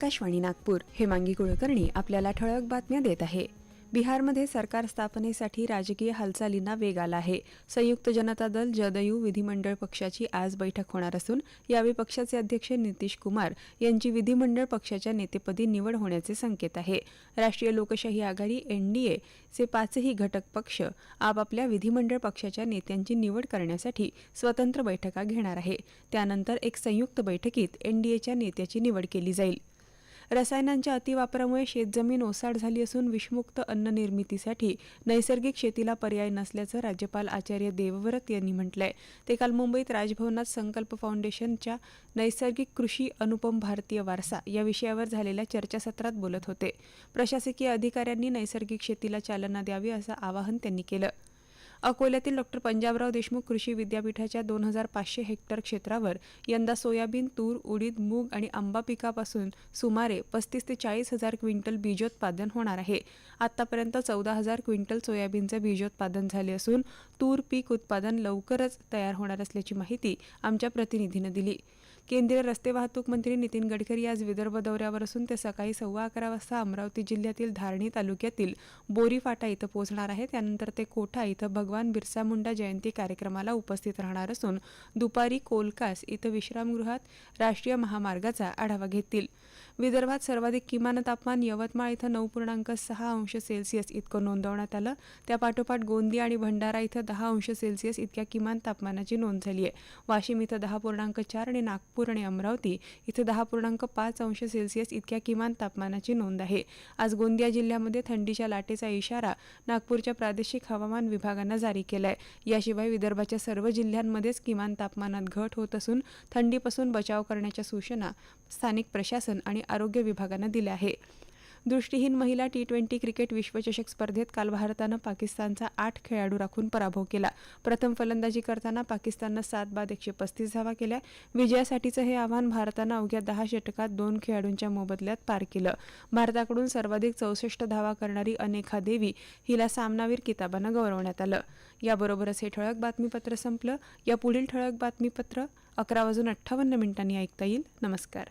आकाशवाणी नागपूर हेमांगी कुलकर्णी आपल्याला ठळक बातम्या देत आहे. बिहारमध्ये सरकार स्थापनेसाठी राजकीय हालचालींना वेग आला आहे. संयुक्त जनता दल जदयू विधिमंडळ पक्षाची आज बैठक होणार असून यावेळी पक्षाचे अध्यक्ष नितीश कुमार यांची विधिमंडळ पक्षाच्या नेतेपदी निवड होण्याचे संकेत आहे. राष्ट्रीय लोकशाही आघाडी एनडीए चे पाचही घटक पक्ष आपापल्या विधिमंडळ पक्षाच्या नेत्यांची निवड करण्यासाठी स्वतंत्र बैठका घेणार आहे. त्यानंतर एक संयुक्त बैठकीत एनडीएच्या नेत्याची निवड केली जाईल. रसायनांच्या अतिवापरामुळे शेतजमीन ओसाड झाली असून विषमुक्त अन्न निर्मितीसाठी नैसर्गिक शेतीला पर्याय नसल्याचं राज्यपाल आचार्य देवव्रत यांनी म्हटलंय. ते काल मुंबईत राजभवनात संकल्प फाउंडेशनच्या नैसर्गिक कृषी अनुपम भारतीय वारसा या विषयावर झालेल्या चर्चासत्रात बोलत होते. प्रशासकीय अधिकाऱ्यांनी नैसर्गिक शेतीला चालना द्यावी असं आवाहन त्यांनी केलं. अकोल्यातील डॉक्टर पंजाबराव देशमुख कृषी विद्यापीठाच्या दोन हजार पाचशे हेक्टर क्षेत्रावर यंदा सोयाबीन तूर उडीद मूग आणि आंबा पिकापासून सुमारे पस्तीस ते चाळीस हजार क्विंटल बीजोत्पादन होणार आहे. आतापर्यंत चौदा हजार क्विंटल सोयाबीनचे बीजोत्पादन झाले असून तूर पीक उत्पादन लवकरच तयार होणार असल्याची माहिती आमच्या प्रतिनिधीनं दिली. केंद्रीय रस्ते वाहतूक मंत्री नितीन गडकरी आज विदर्भ दौऱ्यावर असून ते सकाळी सव्वा अकरा वाजता अमरावती जिल्ह्यातील धारणी तालुक्यातील बोरीफाटा इथं पोहोचणार आहे. त्यानंतर ते कोठा इथं भगवान बिरसा मुंडा जयंती कार्यक्रमाला उपस्थित राहणार असून दुपारी कोलकास इथं विश्रामगृहात राष्ट्रीय महामार्गाचा आढावा घेतील. विदर्भात सर्वाधिक किमान तापमान यवतमाळ इथं नऊ पूर्णांक सहा अंश सेल्सिअस इतकं नोंदवण्यात आलं. त्यापाठोपाठ गोंदिया आणि भंडारा इथं दहा अंश सेल्सिअस इतक्या किमान तापमानाची नोंद झाली आहे. वाशिम इथं दहा पूर्णांक चार आणि नागपूर आणि अमरावती इथं दहा पूर्णांक पाच अंश सेल्सिअस इतक्या किमान तापमानाची नोंद आहे. आज गोंदिया जिल्ह्यामध्ये थंडीच्या लाटेचा इशारा नागपूरच्या प्रादेशिक हवामान विभागानं जारी केलाय. याशिवाय विदर्भाच्या सर्व जिल्ह्यांमध्येच किमान तापमानात घट होत असून थंडीपासून बचाव करण्याच्या सूचना स्थानिक प्रशासन आणि आरोग्य विभागानं दिल्या आहे दृष्टीहीन महिला टी ट्वेंटी क्रिकेट विश्वचषक स्पर्धेत काल भारतानं पाकिस्तानचा आठ खेळाडू राखून पराभव केला. प्रथम फलंदाजी करताना पाकिस्ताननं सात बाद एकशे पस्तीस धावा केल्या. विजयासाठीचं हे आव्हान भारतानं अवघ्या दहा षटकात दोन खेळाडूंच्या मोबदल्यात पार केलं. भारताकडून सर्वाधिक चौसष्ट धावा करणारी अनेखा देवी हिला सामनावीर किताबानं गौरवण्यात आलं. याबरोबरच हे ठळक बातमीपत्र संपलं. या पुढील ठळक बातमीपत्र अकरा वाजून अठ्ठावन्न मिनिटांनी ऐकता येईल. नमस्कार.